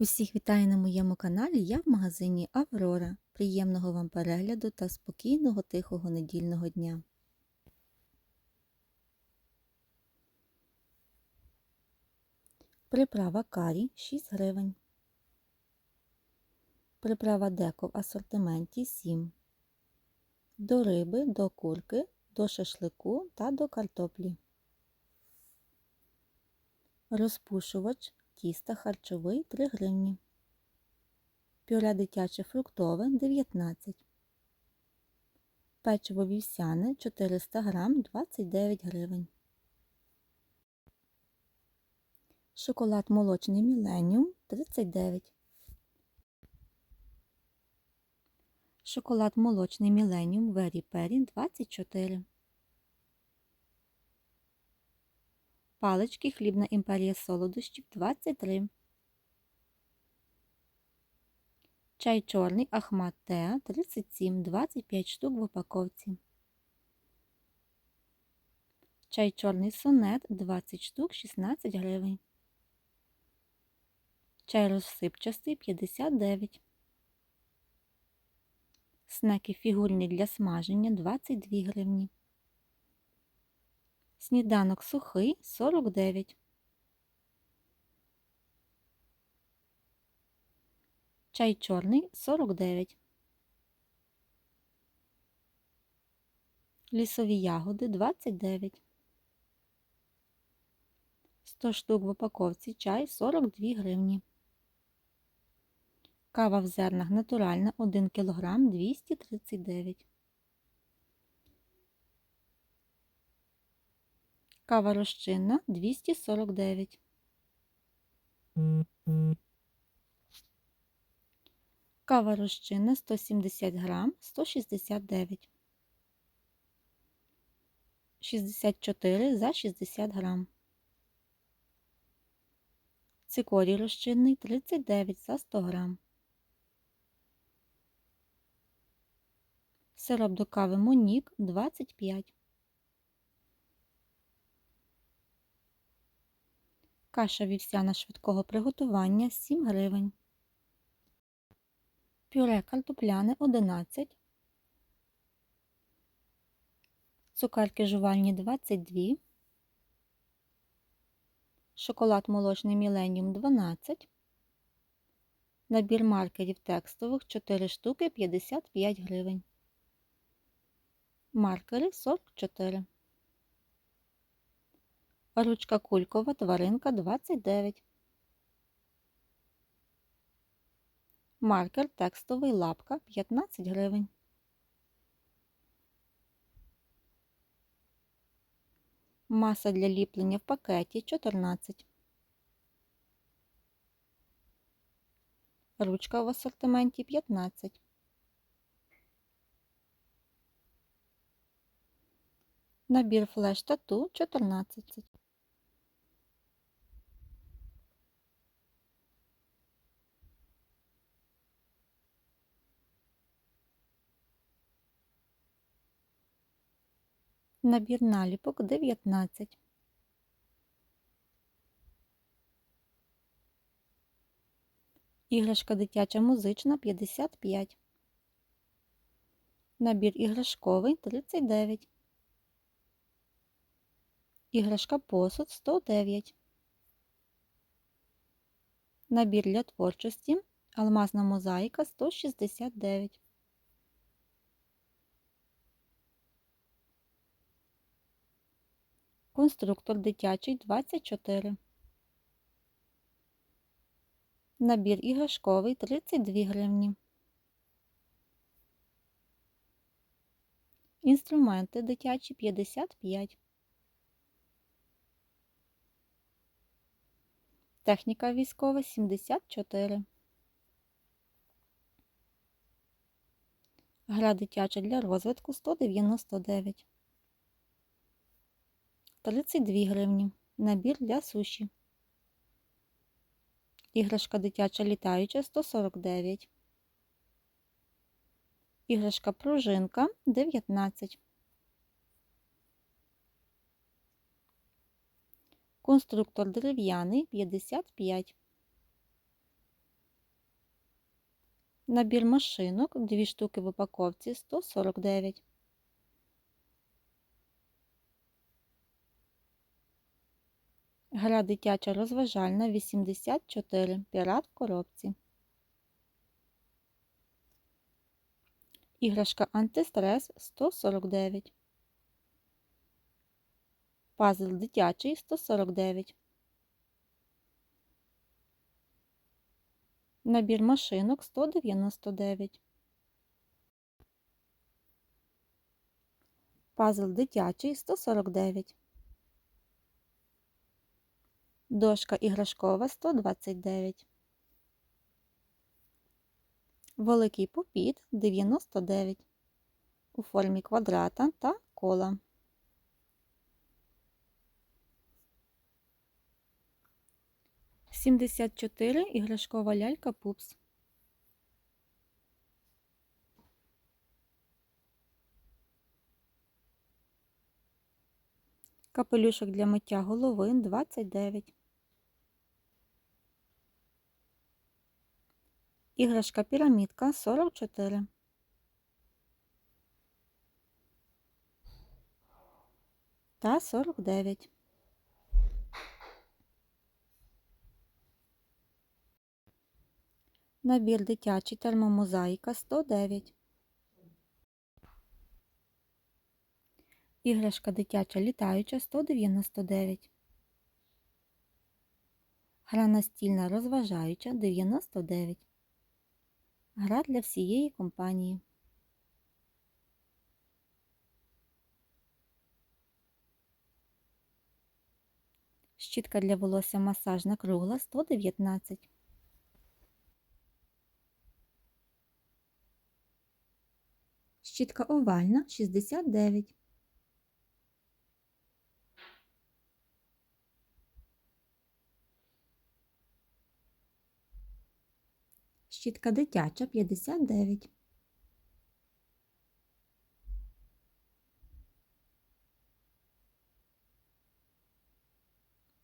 Усіх вітаю на моєму каналі. Я в магазині Аврора. Приємного вам перегляду та спокійного тихого недільного дня. Приправа карі 6 гривень. Приправа деко в асортименті 7. До риби, до курки, до шашлику та до картоплі. Розпушувач тіста харчовий 3 гривні. Пюре дитяче фруктове 19. Печиво вівсяне 400 грам 29 гривень. Шоколад молочний Міленіум 39. Шоколад молочний Міленіум Вері Пері 24. Палички хлібна імперія солодощів 23. Чай чорний Ахмат Теа 37, 25 штук в упаковці. Чай чорний сонет 20 штук 16 гривень. Чай розсипчастий 59. Снеки фігурні для смаження 22 гривні. Сніданок сухий 49. Чай чорний 49. Лісові ягоди 29. 100 штук в упаковці чай 42 гривні. Кава в зернах натуральна 1 кг 239. Кава розчинна 249. Кава розчинна 170 грам 169. 64 за 60 грам. Цикорій розчинний 39 за 100 грам. Сироп до кави Монік 25. Каша вівсяна швидкого приготування 7 гривень. Пюре картопляне 11. Цукерки жувальні 22. Шоколад молочний Міленіум 12. Набір маркерів текстових 4 штуки 55 гривень. Маркери 44. Ручка кулькова тваринка 29. Маркер текстовий лапка 15 гривень. Маса для ліплення в пакеті 14. Ручка в асортименті 15. Набір флеш тату 14. Набір наліпок 19. Іграшка дитяча музична 55. Набір іграшковий 39. Іграшка посуд 109. Набір для творчості. Алмазна мозаїка 169. Конструктор дитячий 24. Набір іграшковий 32 гривні. Інструменти дитячі 55. Техніка військова 74. Гра дитяча для розвитку 199. 32 гривні. Набір для суші. Іграшка дитяча літаюча 149. Іграшка пружинка 19. Конструктор дерев'яний 55. Набір машинок, 2 штуки в упаковці 149. Гра дитяча розважальна 84. Пірат в коробці. Іграшка антистрес 149. Пазл дитячий 149. Набір машинок 199. Пазл дитячий 149. Дошка іграшкова 129. Великий попіт 99 у формі квадрата та кола. Сімдесят чотири іграшкова лялька пупс. Капелюшок для миття голови 29. Іграшка пірамідка 44. Та 49. Набір дитячий термомозаїка 109. Іграшка дитяча літаюча 199. Гра настільна розважаюча 99. Гра для всієї компанії. Щітка для волосся масажна кругла 119. Щітка овальна 69. Щітка дитяча 59.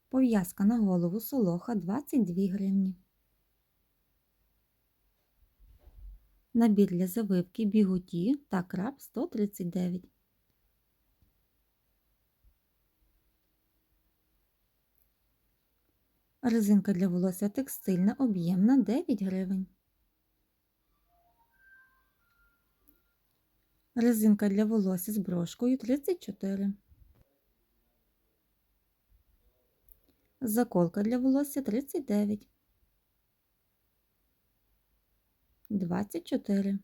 Пов'язка на голову солоха 22 гривні. Набір для завивки бігуті та краб 139. Резинка для волосся текстильна об'ємна 9 гривень. Резинка для волосся з брошкою 34. Заколка для волосся 39. 24.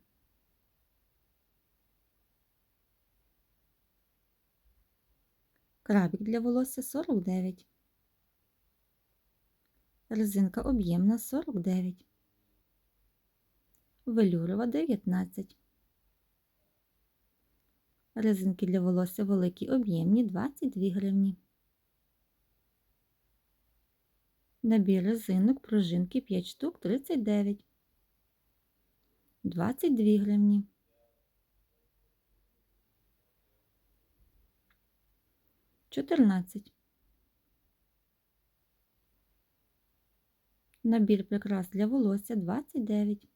Крабик для волосся 49. Резинка об'ємна 49. Велюрова 19. Резинки для волосся великі об'ємні 22 гривні. Набір резинок пружинки 5 штук 39. 22 гривні. Чотирнадцять. Набір прикрас для волосся 29.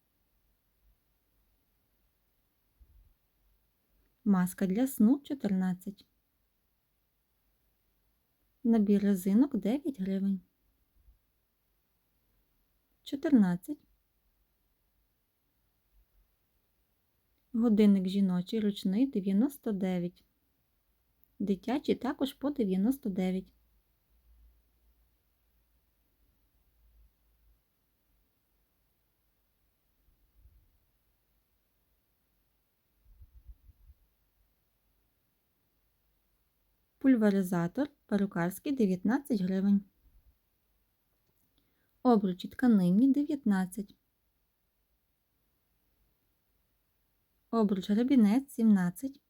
Маска для сну 14. Набір резинок 9 гривень. 14. Годинник жіночий ручний 99. Дитячий також по 99. Пульверизатор перукарський 19 гривень. Обручі тканинні 19. Обруч гребінець 17.